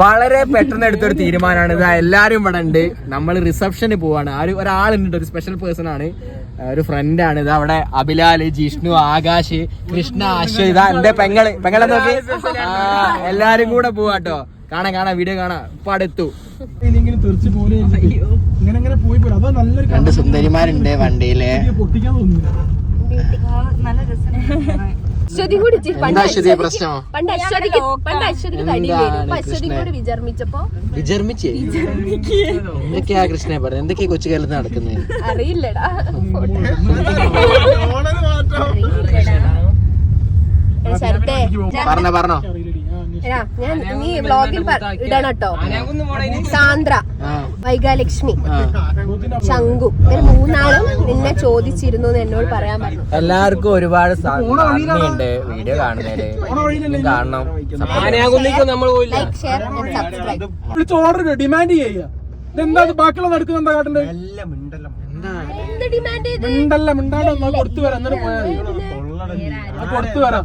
വളരെ പെട്ടെന്ന് എടുത്തൊരു തീരുമാനമാണ്. ഇതാ എല്ലാരും ഇവിടെ ഉണ്ട്. നമ്മൾ റിസപ്ഷന് പോവാണ്. ആ ഒരു ഒരാളുണ്ട് ഒരു സ്പെഷ്യൽ പേഴ്സൺ ആണ്. ഒരു ഫ്രണ്ട് ആണ്. ഇത് അവിടെ അഭിലാൽ ജിഷ്ണു ആകാശ് കൃഷ്ണ അശ്വ ഇതാ എന്റെ പെങ്ങൾ. പെങ്ങളെ നോക്കി. എല്ലാരും കൂടെ പോവാട്ടോ കാണാം കാണാം. വീഡിയോ കാണാ. ഇപ്പൊ അടുത്തു. രണ്ട് സുന്ദരിമാരുണ്ട് വണ്ടിയിൽ. പൊട്ടിക്കാൻ തോന്നുന്നില്ല അശ്വതി കൂടി പണ്ട് എന്താ അശ്വതി പ്രശ്നം? പണ്ട് അശ്വതിക്ക് പണ്ട് അശ്വതിക്ക് തടിയില്ലായിരുന്നു അപ്പൊ എന്താണ് അശ്വതി കൂടി വിചർമ്മിച്ചപ്പോ വിചർമ്മിച്ചേ? എന്തൊക്കെയാ കൃഷ്ണയെ പറഞ്ഞത് എന്തൊക്കെയാ കൊച്ചു കേരളത്തിൽ നടക്കുന്നത് അറിയില്ലടാ. ശരത്തേ പറഞ്ഞോ പറഞ്ഞോ. ഞാൻ നീ ബ്ലോഗിൽ ഇടണം കേട്ടോ സാന്ദ്ര വൈകാലക്ഷ്മി ശംഖു. ഇവർ മൂന്നാളും നിന്നെ ചോദിച്ചിരുന്നു എന്ന് എന്നോട് പറയാൻ പറഞ്ഞു. എല്ലാവർക്കും ഒരുപാട് വീഡിയോ കാണുന്നതിൽ കാണണം. നമ്മൾ like share and subscribe demand ചെയ്യുക. ബാക്കിയുള്ള നടക്കുന്ന എന്താ കാട്ടണ്ടേ? മിണ്ടല്ല മിണ്ടാണ്ട് കൊടുത്തു വരാം. എന്നിട്ട് പോയാൽ കൊടുത്തു വരാം.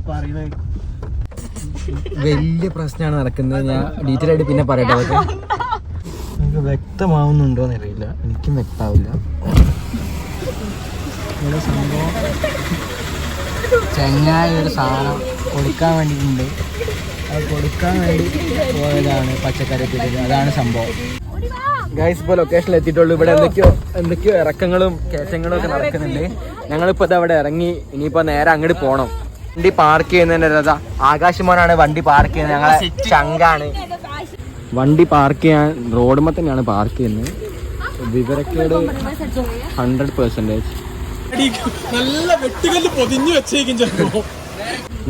വലിയ പ്രശ്നമാണ് നടക്കുന്നത്. ഞാൻ ഡീറ്റെയിൽ ആയിട്ട് പിന്നെ പറയട്ടെ അതൊക്കെ. നിങ്ങൾക്ക് വ്യക്തമാവുന്നുണ്ടോ എന്നറിയില്ല എനിക്കും വ്യക്തമാവില്ല. ഇവിടെ സംഭവം. ചെങ്ങായ ഒരു സാധനം കൊടുക്കാൻ വേണ്ടിയിട്ടുണ്ട്. അത് കൊടുക്കാൻ വേണ്ടി പോയതാണ് പച്ചക്കറി പിടിക്കുന്നത് അതാണ് സംഭവം. ഗൈസ് ഇപ്പോൾ ലൊക്കേഷനിൽ എത്തിയിട്ടുള്ളൂ. ഇവിടെ എന്തൊക്കെയോ എന്തൊക്കെയോ ഇറക്കങ്ങളും കയറ്റങ്ങളും ഒക്കെ നടക്കുന്നുണ്ട്. ഞങ്ങളിപ്പോൾ ഇത് അവിടെ ഇറങ്ങി ഇനിയിപ്പോൾ നേരെ അങ്ങോട്ട് പോകണം വണ്ടി പാർക്ക് ചെയ്യുന്നതിന്റെ ആകാശമോനാണ് വണ്ടി പാർക്ക് ചെയ്യുന്നത്. ഞങ്ങളെ ചങ്കാണ് വണ്ടി പാർക്ക് ചെയ്യാൻ റോഡ് തന്നെയാണ് പാർക്ക് ചെയ്യുന്നത്. വിവരക്കേട് ഹൺഡ്രഡ് പെർസെന്റേജ് നല്ല വെട്ടുകല്ല് പൊതിഞ്ഞു വെച്ചേക്കും ചിലപ്പോ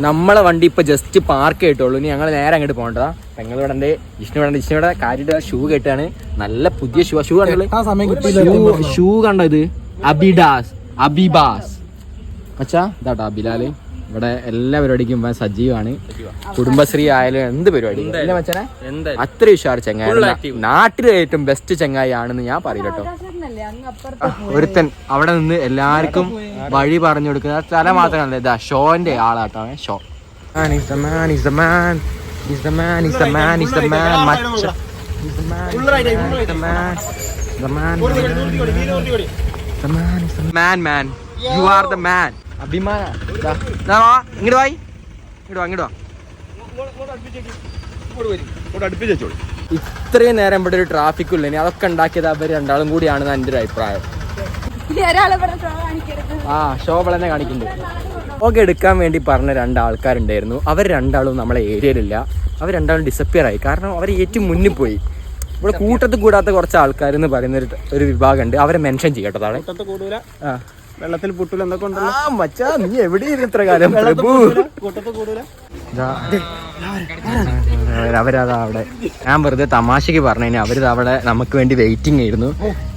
നമ്മളെ വണ്ടി ഇപ്പൊ ജസ്റ്റ് പാർക്ക് ചെയ്തിട്ടുള്ളൂ. ഇനി ഞങ്ങൾ നേരെ അങ്ങോട്ട് പോകണ്ടതാ. ഞങ്ങൾ ഇവിടെ ഉണ്ട് വിഷ്ണു വേണ്ട ഉണ്ട് വിഷ്ണു ഇവിടെ കാര്യമായിട്ട് ഷൂ കേട്ടാണ് നല്ല പുതിയ ഷൂ ഷൂ ഷൂ ഷൂ കണ്ടോ ഇത്? അബിഡാസ് അബിബാസ്. അച്ഛാ ഇതാട്ടോ അബിലാൽ. ഇവിടെ എല്ലാ പരിപാടിക്കും ഇവൻ സജീവാണ്. കുടുംബശ്രീ ആയാലും എന്ത് പരിപാടി? മച്ചനെ അത്ര ഉഷാർ ചെങ്ങായി നാട്ടിലെ ഏറ്റവും ബെസ്റ്റ് ചെങ്ങായി ആണെന്ന് ഞാൻ പറയില്ലട്ടോ ഒരുത്തൻ അവിടെ നിന്ന് എല്ലാവർക്കും വഴി പറഞ്ഞു കൊടുക്കുന്ന സ്ഥലം മാത്രമല്ല ഇതാ ഷോന്റെ ആളാട്ടോ show. Man man you are the the അഭിമാന. ദാ, ദാ വാ, ഇങ്ങട് വായി ഇങ്ങോട്ട് വാ ഇങ്ങട് വാ. ഇത്രയും നേരം ഇവിടെ ഒരു ട്രാഫിക് ഇല്ല ഇനി അതൊക്കെ ഉണ്ടാക്കിയത് അവർ രണ്ടാളും കൂടിയാണെന്ന് എന്റെ ഒരു അഭിപ്രായം. ആ ശോഭ തന്നെ കാണിക്കുന്നുണ്ട്. ഓക്കെ എടുക്കാൻ വേണ്ടി പറഞ്ഞ രണ്ട് ആൾക്കാരുണ്ടായിരുന്നു അവർ രണ്ടാളും നമ്മളെ ഏരിയയിലില്ല. അവർ രണ്ടാളും ഡിസപ്പിയർ ആയി. കാരണം അവർ ഏറ്റവും മുന്നിൽ പോയി. ഇവിടെ കൂട്ടത്തിൽ കൂടാത്ത കുറച്ച് ആൾക്കാർ എന്ന് പറയുന്ന ഒരു വിഭാഗം വിഭാഗമുണ്ട് അവരെ മെൻഷൻ ചെയ്യട്ടോ താഴെ. ആ. വെള്ളത്തിൽ പുട്ടൂല എന്തൊക്കെ ഉണ്ട് ആ മച്ചാ നീ എവിടെയായിരുന്നു ഇത്ര കാലം? പ്രഭു. കൂടൂല. അവരതാ അവിടെ. ഞാൻ വെറുതെ തമാശക്ക് പറഞ്ഞു കഴിഞ്ഞാൽ അവരിത് അവിടെ നമുക്ക് വേണ്ടി വെയിറ്റിംഗ് ആയിരുന്നു.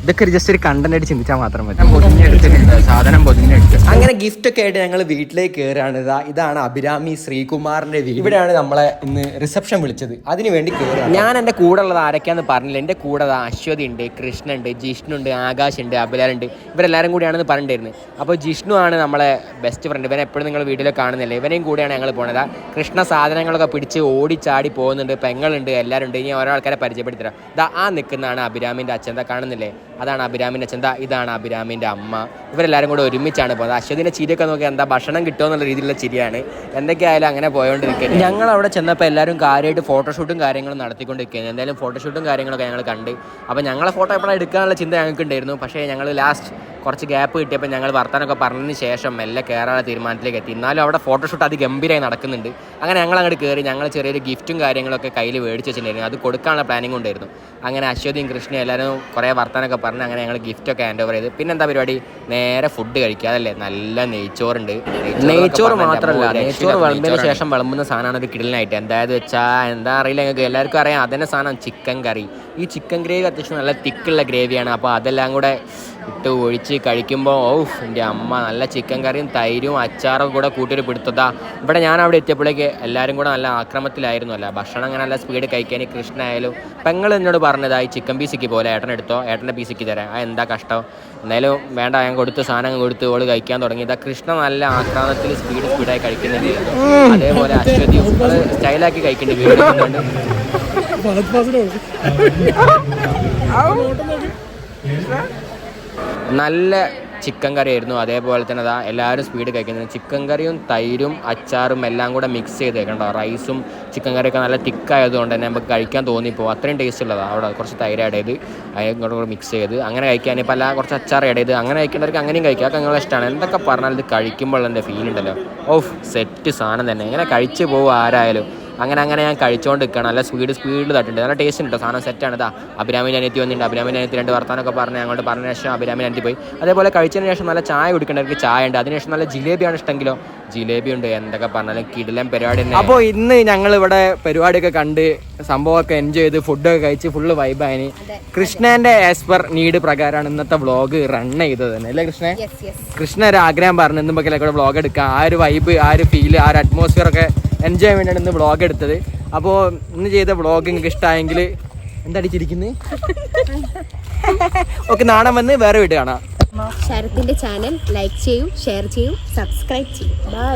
ഇതൊക്കെ ജസ്റ്റ് ഒരു കണ്ടന്റ് ആയിട്ട് ചിന്തിച്ചാൽ മാത്രം മതി. ഞാൻ പൊതിഞ്ഞെടുത്തിട്ടുണ്ട് സാധനം പൊതിഞ്ഞെടുത്ത്. അങ്ങനെ ഗിഫ്റ്റ് ഒക്കെ ആയിട്ട് ഞങ്ങൾ വീട്ടിലേക്ക് കയറുകയാണ് ഇതാ ഇതാണ് അഭിരാമി ശ്രീകുമാറിന്റെ വീട്. ഇവിടെയാണ് നമ്മളെ ഇന്ന് റിസപ്ഷൻ വിളിച്ചത്. അതിന് വേണ്ടി കയറുക ഞാൻ എന്റെ കൂടെ ഉള്ളത് ആരൊക്കെയാന്ന് പറഞ്ഞില്ല. എന്റെ കൂടെ അശ്വതി ഉണ്ട് കൃഷ്ണ ഉണ്ട് ജിഷ്ണു ഉണ്ട് ആകാശ് ഉണ്ട് അഭിലാലുണ്ട് ഇവരെല്ലാവരും കൂടിയാണെന്ന് പറഞ്ഞിട്ടുണ്ടായിരുന്നു. അപ്പോൾ ജിഷ്ണു ആണ് നമ്മളെ ബെസ്റ്റ് ഫ്രണ്ട് ഇവനെ എപ്പോഴും നിങ്ങൾ വീഡിയോയിൽ കാണുന്നില്ല? ഇവനെയും കൂടെയാണ് ഞങ്ങൾ പോണത്. കൃഷ്ണ സാധനങ്ങളൊക്കെ പിടിച്ച് ഓടിച്ചാടി പോകുന്നുണ്ട് പെങ്ങളുണ്ട് എല്ലാവരും ഉണ്ട് ഇനി ഓരോ ആൾക്കാരെ പരിചയപ്പെടുത്തരാം ഇതാ ആ നിൽക്കുന്നതാണ് അഭിരാമിന്റെ അച്ഛൻ. ദാ കാണുന്നില്ലേ? അതാണ് അഭിരാമിന്റെ അച്ഛൻ. ദാ ഇതാണ് അഭിരാമിന്റെ അമ്മ. ഇവരെല്ലാവരും കൂടെ ഒരുമിച്ചാണ് പോകുന്നത്. അശ്വതിന്റെ ചിരിയൊക്കെ നോക്കി എന്താ ഭക്ഷണം കിട്ടുമോ എന്നുള്ള രീതിയിലുള്ള ചിരിയാണ്. എന്തൊക്കെയായാലും അങ്ങനെ പോയോണ്ടിരിക്കുന്നത് ഞങ്ങൾ അവിടെ ചെന്നപ്പോൾ എല്ലാവരും കാര്യമായിട്ട് ഫോട്ടോഷൂട്ടും കാര്യങ്ങളും നടത്തിക്കൊണ്ടിരിക്കുകയാണ്. എന്തായാലും ഫോട്ടോഷൂട്ടും കാര്യങ്ങളൊക്കെ ഞങ്ങൾ കണ്ട്. അപ്പോൾ ഞങ്ങളെ ഫോട്ടോ എപ്പോഴാണ് എടുക്കാനുള്ള ചിന്ത ഞങ്ങൾക്ക് ഉണ്ടായിരുന്നു പക്ഷേ ഞങ്ങൾ ലാസ്റ്റ് കുറച്ച് ഗ്യാപ്പ് കിട്ടിയപ്പോൾ ഞങ്ങൾ വർത്തമാനമൊക്കെ പറഞ്ഞതിന് ശേഷം മെല്ലെ കയറാനുള്ള തീരുമാനത്തിലേക്ക് എത്തി. എന്നാലും അവിടെ ഫോട്ടോഷൂട്ട് അതിഗംഭീരമായി നടക്കുന്നുണ്ട്. അങ്ങനെ ഞങ്ങൾ അങ്ങോട്ട് കയറി ഞങ്ങൾ ചെറിയൊരു ഗിഫ്റ്റും കാര്യങ്ങളൊക്കെ കയ്യിൽ മേടിച്ച് വെച്ചിട്ടുണ്ടായിരുന്നു. അത് കൊടുക്കാനുള്ള പ്ലാനിങ് ഉണ്ടായിരുന്നു. അങ്ങനെ അശ്വതിയും കൃഷ്ണയും എല്ലാവരും കുറേ വർത്താനൊക്കെ പറഞ്ഞ് അങ്ങനെ ഞങ്ങൾ ഗിഫ്റ്റൊക്കെ ഹാൻഡ് ഓവർ ചെയ്ത്. പിന്നെ എന്താ പരിപാടി? നേരെ ഫുഡ് കഴിക്കുക. അതല്ലേ? നല്ല നെയ്ച്ചോറുണ്ട്. നെയ്ച്ചോറ് മാത്രമല്ല. നെയ്ച്ചോറ് വിളമ്പിന് ശേഷം വിളമ്പുന്ന സാധനമാണ് ഒരു കിടലിനായിട്ട്. എന്തായത് വെച്ചാൽ എന്താ അറിയില്ല ഞങ്ങൾക്ക്. എല്ലാവർക്കും അറിയാം. അതന്നെ സാധനം. Chicken curry. ഈ ചിക്കൻ ഗ്രേവി അത്യാവശ്യം നല്ല തിക്കുള്ള ഗ്രേവിയാണ്. അപ്പോൾ അതെല്ലാം കൂടെ ഇട്ട് ഒഴിച്ച് കഴിക്കുമ്പോൾ ഓ എന്റെ അമ്മ നല്ല ചിക്കൻ കറിയും തൈരും അച്ചാറും കൂടെ കൂട്ടിയിട്ട് പിടുത്തതാ ഇവിടെ ഞാൻ അവിടെ എത്തിയപ്പോഴേക്ക് എല്ലാവരും കൂടെ നല്ല ആക്രമത്തിലായിരുന്നു അല്ല ഭക്ഷണം അങ്ങനെ നല്ല സ്പീഡ് കഴിക്കാൻ കൃഷ്ണ ആയാലും. പെങ്ങൾ എന്നോട് പറഞ്ഞതായി ഈ ചിക്കൻ പീസിക്ക് പോലെ ഏട്ടൻ എടുത്തോ ഏട്ടന്റെ പീസിക്ക് തരാം. ആ എന്താ കഷ്ടം? എന്നാലും വേണ്ട ഞാൻ കൊടുത്ത് സാധനം കൊടുത്ത് ഓൾ കഴിക്കാൻ തുടങ്ങി. ഇതാ കൃഷ്ണ നല്ല ആക്രമണത്തിൽ സ്പീഡ് സ്പീഡായി കഴിക്കുന്നുണ്ട്. അതേപോലെ അശ്വതി സ്റ്റൈലാക്കി കഴിക്കുന്നുണ്ട് വീഡിയോ നല്ല ചിക്കൻ കറി ആയിരുന്നു അതേപോലെ തന്നെ അതാ എല്ലാവരും സ്പീഡ് കഴിക്കുന്നത്. ചിക്കൻ കറിയും തൈരും അച്ചാറും എല്ലാം കൂടെ മിക്സ് ചെയ്ത് കണ്ടോ റൈസും ചിക്കൻ കറിയൊക്കെ നല്ല തിക്കായതുകൊണ്ട് തന്നെ നമുക്ക് കഴിക്കാൻ തോന്നിപ്പോൾ അത്രയും ടേസ്റ്റ് ഉള്ളതാണ് അവിടെ കുറച്ച് തൈര് ആഡ് ചെയ്ത് അതിനോട് കൂടെ മിക്സ് ചെയ്ത്. അങ്ങനെ കഴിക്കാൻ ഇപ്പോൾ അല്ല കുറച്ച് അച്ചാർ ആഡ് ചെയ്ത്. അങ്ങനെ കഴിക്കേണ്ടവർക്ക് അങ്ങനെയും കഴിക്കാം. അതൊക്കെ നിങ്ങളെ ഇഷ്ടമാണ് എന്തൊക്കെ പറഞ്ഞാൽ ഇത് കഴിക്കുമ്പോൾ എന്റെ ഫീൽ ഉണ്ടല്ലോ. ഓഫ് സെറ്റ് സാധനം തന്നെ. ഇങ്ങനെ കഴിച്ച് പോകും ആരായാലും. അങ്ങനെ അങ്ങനെ ഞാൻ കഴിച്ചുകൊണ്ട് നിൽക്കണം നല്ല സ്പീഡ് സ്പീഡിൽ തട്ടുണ്ട് നല്ല ടേസ്റ്റ് ഉണ്ട് സാധനം സെറ്റാണ് ഇതാ അഭിരാമിന്റെ അനിയത്തി വന്നിട്ടുണ്ട്. അഭിരാമിന്റെ അനിയത്തി രണ്ട് വർത്താനൊക്കെ പറഞ്ഞ് ഞങ്ങളോട് പറഞ്ഞ ശേഷം അഭിരാമിന്റെ അനിയത്തി പോയി. അതേപോലെ കഴിച്ചതിന് ശേഷം നല്ല ചായ കുടിക്കേണ്ടവർക്ക് ചായ ഉണ്ട്. അതിനുശേഷം നല്ല ജിലേബിയാണ് ഇഷ്ടമെങ്കിലോ? ജിലേബി ഉണ്ട്. എന്തൊക്കെ പറഞ്ഞാലും കിടിലൻ പരിപാടി തന്നെ. അപ്പോൾ ഇന്ന് ഞങ്ങൾ ഇവിടെ പരിപാടിയൊക്കെ കണ്ട് സംഭവമൊക്കെ എൻജോയ് ചെയ്ത് ഫുഡൊക്കെ കഴിച്ച് ഫുള്ള് വൈബായിന് കൃഷ്ണന്റെ ആസ് പെർ നീഡ് പ്രകാരമാണ് ഇന്നത്തെ വ്ളോഗ് റൺ ചെയ്തത് തന്നെ. അല്ലേ കൃഷ്ണ? യെസ് യെസ് കൃഷ്ണ ഒരു ആഗ്രഹം പറഞ്ഞു. എന്തുമ്പോഴൊക്കെ നമുക്കെല്ലാം കൂടെ വ്ളോഗ് എടുക്കാം. ആ ഒരു വൈബ് ആ ഒരു ഫീൽ ആ ഒരു അറ്റ്മോസ്ഫിയർ ഒക്കെ എൻജോയ് ചെയ്യാൻ വേണ്ടിയാണ് ഇന്ന് വ്ളോഗ് എടുത്തത്. അപ്പോൾ ഇന്ന് ചെയ്ത വ്ളോഗ് നിങ്ങൾക്ക് ഇഷ്ടമായെങ്കിൽ എന്താ അടിച്ചിരിക്കുന്നത് ഓക്കെ നാണം വന്ന് വേറെ വീട് കാണാം. ശരത്തിന്റെ ചാനൽ ലൈക്ക് ചെയ്യൂ ഷെയർ ചെയ്യൂ സബ്സ്ക്രൈബ് ചെയ്യൂ. ബൈ